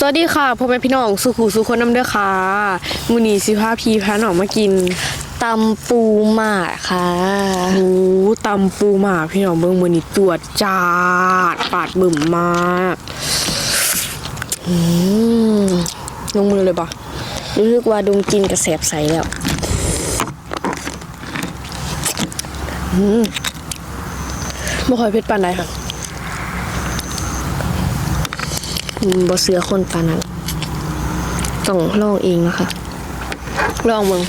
สวัสดีค่ะพ่อแม่พี่น้องสุขูสุคนน้ำเด้อค่ะมูนีสิพาพีพาหนองมากินตำปูหมาค่ะหมูตำปูหมาพี่น้องเบิ่งมือนี้ตรวจจาดปาดบึ่มมากอืมลงมือเลยปะรู้สึกว่าดงกินกระแสบใสแล้วไม่ค่อยเผ็ดปานใดค่ะ บ่เสือคนปานนั้นต้องลองเองนะคะลองเบิ่ง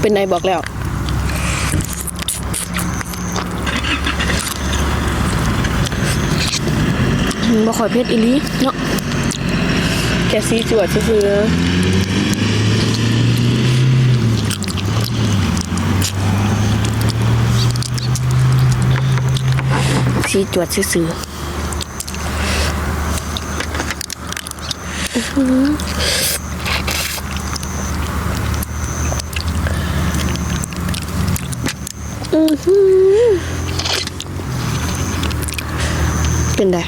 เป็นไงบอกแล้วบ่ค่อยเผ็ดอีลีเนาะแกซีจวดซื้อ สีจวดซื้อหือเป็นไง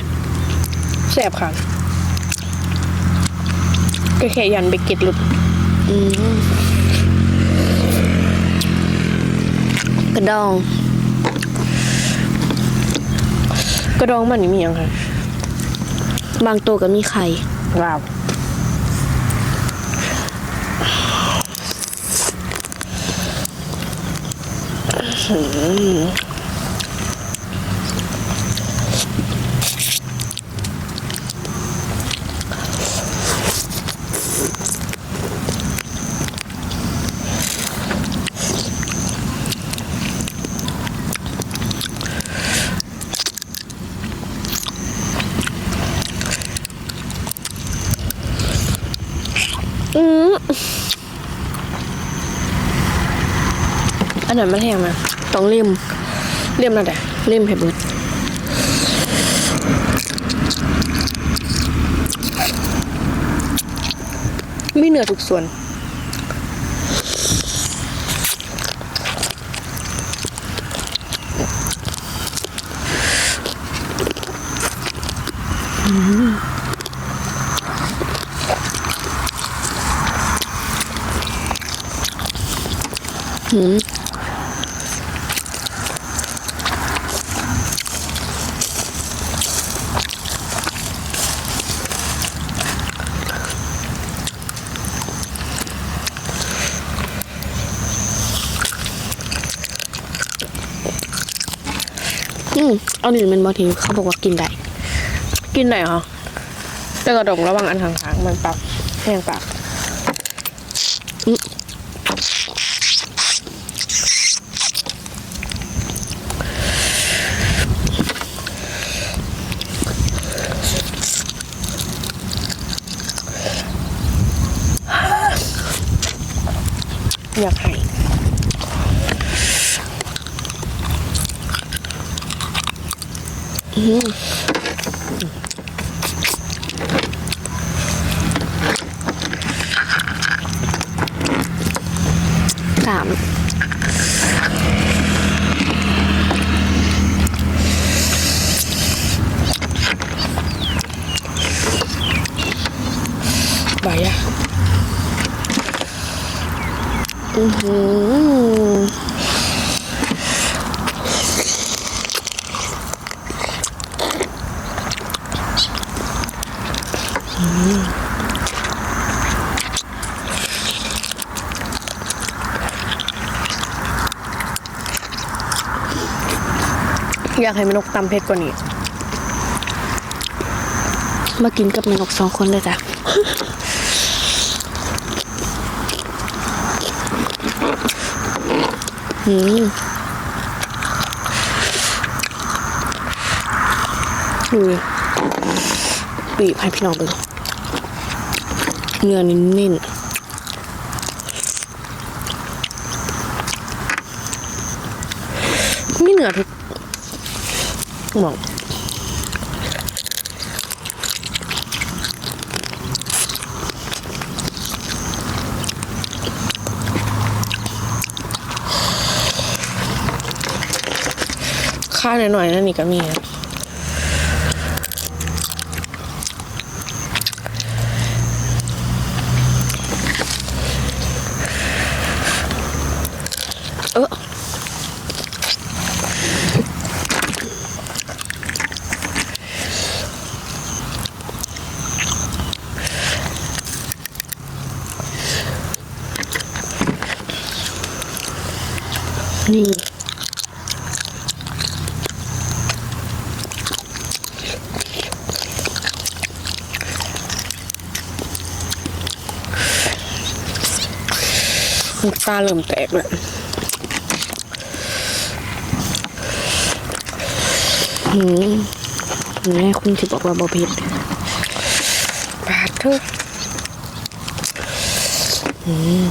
แซ่บค่ะก็แค่ยันเบกเก็ตหลุดกระดอง กระดองมันนี่มีอยังค่ะบางตัวก็มีไข่ว้าวอืม อันนั้นมันแห้งนะต้องเล่มเลียมนั่นแต่เล่มให้เบิดมีเนื้อทุกส่วน หืม อืมเอาหนึ่งเป็นบางทีเขาบอกว่ากินได้ กินไหนเหรอแต่กระดองระหวังอันห่างๆมันปากแห้งปากอยากให้ สามใบอะ อือหือ อยากให้ม่นกตำเผ็ดกว่านี้ มากินกับแมนกสองคนเลยจ้ะอืมดูดิบีบให้พี่น้องดู เนื้อนิ่มๆมีเหนือทุกบองข้าวหน่อยๆนั่นนี่ก็มี น้ำตาเริ่มแตกแล้วแม่คุณที่บอกว่าบอเผ็ดบาดเถอะหืม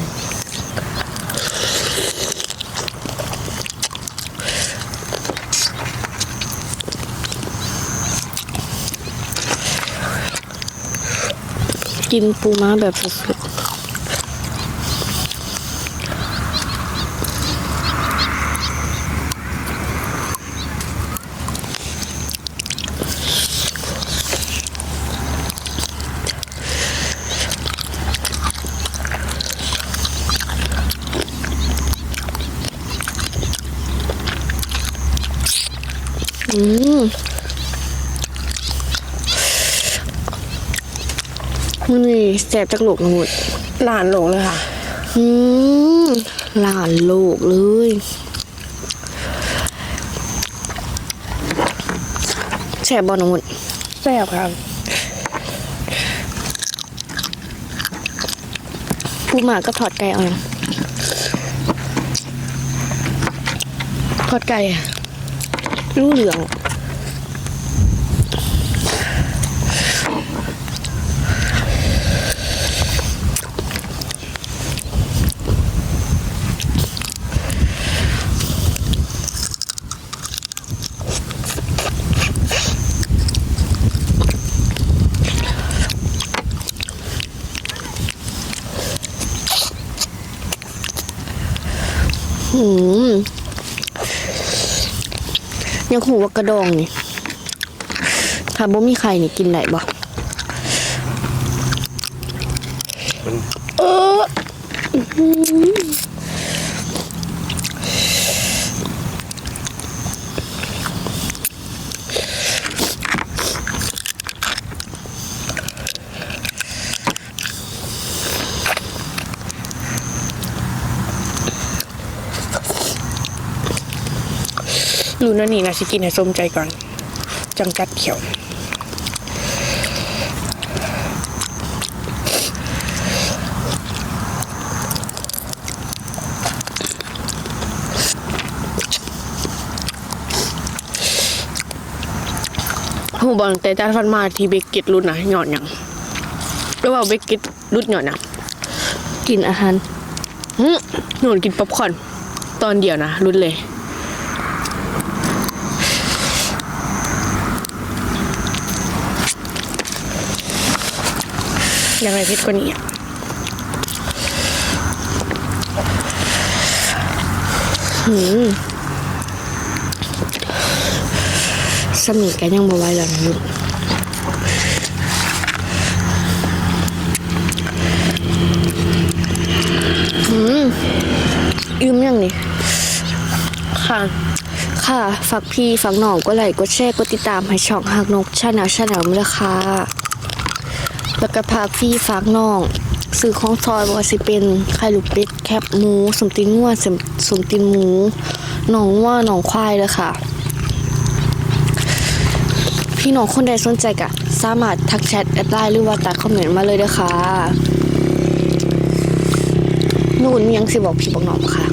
กินปูม้าแบบสดๆอืม มันนี่แสบจากโลกนะหมดหลานหลงเลยค่ะ อืมหลานโลกเลยแช่บอลหมดแซ่บครับปูหมาก็ถอดไก่เอายังถอดไก่อะรู้เหลือง หืม ยังหูว่ากระดองนี่ถ้าบ่มีไข่นี่กินได้บ่เออ รู้นั่นนี่นะสิกินให้สมใจก่อน จังจัดเขียว หูบอลแต่จานฟันมาที่เบกเก็ตรุ่นนะหยอดหยังหรือว่าเบกเก็ตรุ่นหยอดหยังกินอาหารหึหนูกินป๊อปคอร์นตอนเดียวนะรุ่นเลย ยังไงเพชรกว่านี้อะสมีก็ยังบ่ไหวแล้วนะลูกอืมยืมยังนี่ค่ะค่ะ ฝากพี่ ฝากน้องก็ไลค์ก็แชร์ก็ติดตามให้ช่องหักนกชาแนลชาแนลมาเลยค่ะ แล้วก็พากพี่ฝากน้องซื้อของซอยว่าสิเป็นไข่ลูกเป็ดแคบหมูสมตีนงัวสมสมตีนหมูหนองว่าหนองควายเลยค่ะ พี่น้องคนใดสนใจกะสามารถทักแชทแอดไลน์หรือว่าตัดคอมเมนต์มาเลยเด้อค่ะนู่นมียังสิบอกพี่บอกน้องค่ะ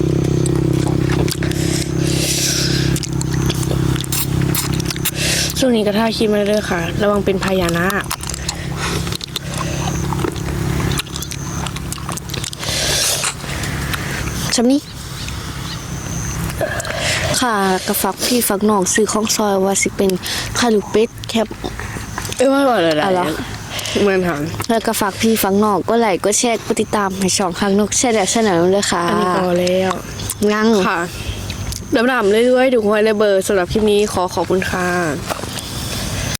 ช่วงนี้ก็ท่าคิดมาเรื่อยค่ะ ระวังเป็นพญานา คชำนี้ค่ะกระฝักพี่ฝักน้องซื้อของซอยว่าสิเป็นไข่ลูกเป็ดแคบเอ้ยว่าก่อนเลยอะไรเหมือนถามแล้วก็ฝากพี่ฝักน้องก็ไลค์ก็แชร์ก็ติดตามให้ช่องหักนกแชร์แดชแนลเลยค่ะอันนี้พอแล้วงังค่ะดำๆเรื่อยๆทุกคนเลยเบอร์สำหรับคลิปนี้ขอขอบคุณค่ะ